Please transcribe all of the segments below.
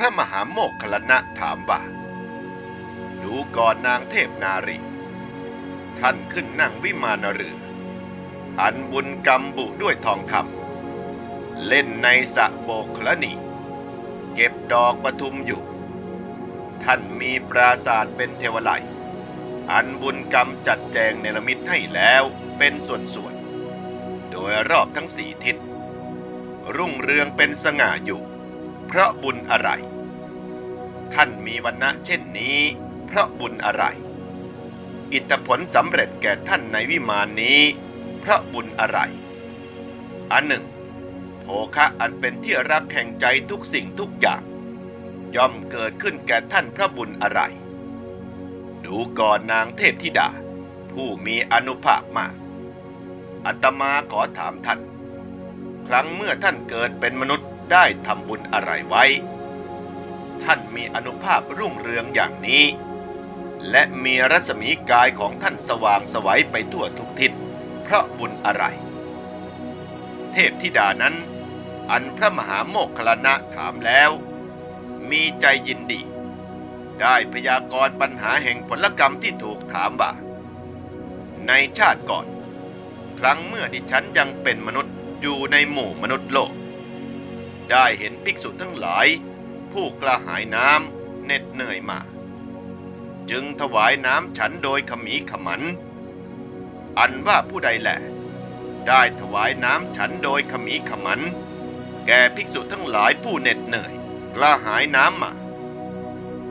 พระมหาโมคคลลนะถามว่า ดูก่อนนางเทพนารี ท่านขึ้นนั่งวิมานเรือ อันบุญกรรมบุด้วยทองคำเล่นในสะโบกคลนีเก็บดอกปทุมอยู่ ท่านมีปราศาสตร์เป็นเทวไลอันบุญกรรมจัดแจงเนรมิตให้แล้วเป็นส่วนๆ โดยรอบทั้งสี่ทิศ รุ่งเรืองเป็นสง่าอยู่ เพราะบุญอะไร ท่านมีวันณะเช่นนี้ เพราะบุญอะไร อิทธผลสำเร็จแก่ท่านในวิมานนี้ เพราะบุญอะไร อันหนึ่งโภคะอันเป็นที่รักแห่งใจทุกสิ่งทุกอย่าง ย่อมเกิดขึ้นแก่ท่านพระบุญอะไร ดูก่อนนางเทพธิดา ผู้มีอนุภาพมาก อัตมาขอถามท่าน ครั้งเมื่อท่านเกิดเป็นมนุษย์ได้ทำบุญอะไรไว้ ท่านมีอนุภาพรุ่งเรืองอย่างนี้ และมีรัศมีกายของท่านสว่างสวัยไปทั่วทุกทิศ เพราะบุญอะไร เทพธิดานั้น อันพระมหาโมคคลลนะถามแล้ว มีใจยินดี ได้พยากรณ์ปัญหาแห่งผลกรรมที่ถูกถามว่า ในชาติก่อน ครั้งเมื่อดิฉันยังเป็นมนุษย์อยู่ในหมู่มนุษย์โลก ได้เห็นภิกษุทั้งหลาย ผู้กระหายน้ำเหน็ดเหนื่อยมา จึงถวายน้ำฉันโดยขมีขมัน อันว่าผู้ใดแหละ ได้ถวายน้ำฉันโดยขมีขมัน แก่ภิกษุทั้งหลายผู้เหน็ดเหนื่อยกระหายน้ำมา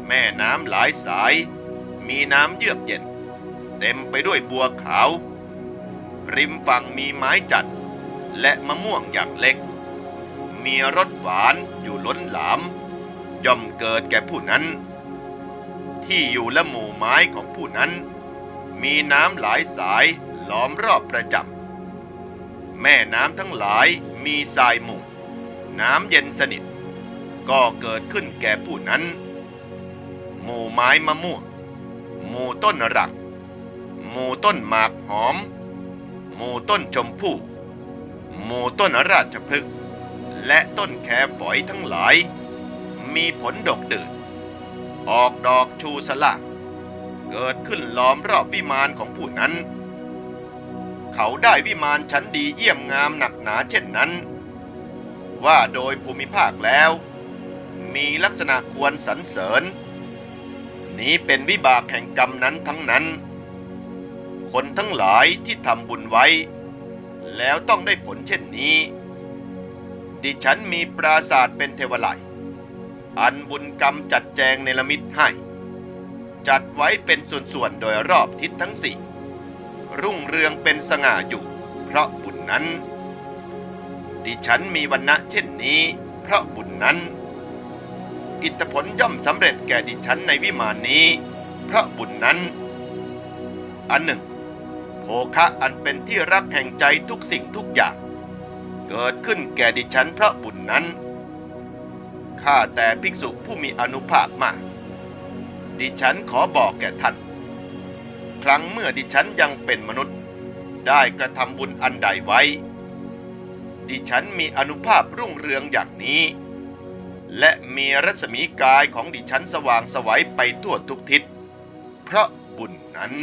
แม่น้ำหลายสาย มีน้ำเยือกเย็น เต็มไปด้วยบัวขาว ริมฝั่งมีไม้จัด และมะม่วงอย่างเล็ก มีรสหวานอยู่ล้นหลาม ย่อมเกิดแก่ผู้นั้น ที่อยู่และหมู่ไม้ของผู้นั้น มีน้ำหลายสายล้อมรอบประจำแม่น้ำทั้งหลายมีทรายหมู่น้ำเย็นสนิท ก็เกิดขึ้นแก่ผู้นั้น หมู่ไม้มะม่วงหมู่ต้นรังหมู่ต้นหมากหอม หมู่ต้นชมพู่หมู่ต้นราชพฤกษ์และต้นแคฝอยทั้งหลาย มีผลดกเดินออกดอกชูสลากเกิดขึ้นล้อมรอบวิมานของผู้นั้น เขาได้วิมานชั้นดีเยี่ยมงามหนักหนาเช่นนั้น ว่าโดยภูมิภาคแล้ว มีลักษณะควรสรรเสริญ นี้เป็นวิบากแห่งกรรมนั้นทั้งนั้น คนทั้งหลายที่ทำบุญไว้ แล้วต้องได้ผลเช่นนี้ ดิฉันมีปราศาสตร์เป็นเทวไลย อันบุญกรรมจัดแจงในละมิตให้ จัดไว้เป็นส่วนๆ โดยรอบทิศทั้งสี่ รุ่งเรืองเป็นสง่าอยู่ เพราะบุญนั้น ดิฉันมีวันณะเช่นนี้ เพราะบุญนั้น อิทธผลย่อมสำเร็จแก่ดิฉันในวิมานนี้ เพราะบุญนั้น อันหนึ่งโภคะอันเป็นที่รักแห่งใจทุกสิ่งทุกอย่าง เกิดขึ้นแก่ดิฉันเพราะบุญนั้น ข้าแต่ภิกษุผู้มีอนุภาพมาก ดิฉันขอบอกแก่ท่าน ครั้งเมื่อดิฉันยังเป็นมนุษย์ ได้กระทำบุญอันใดไว้ ดิฉันมีอนุภาพรุ่งเรืองอย่างนี้ และมีรัศมีกายของดิฉันสว่างสวัยไปทั่วทุกทิศ เพราะบุญนั้น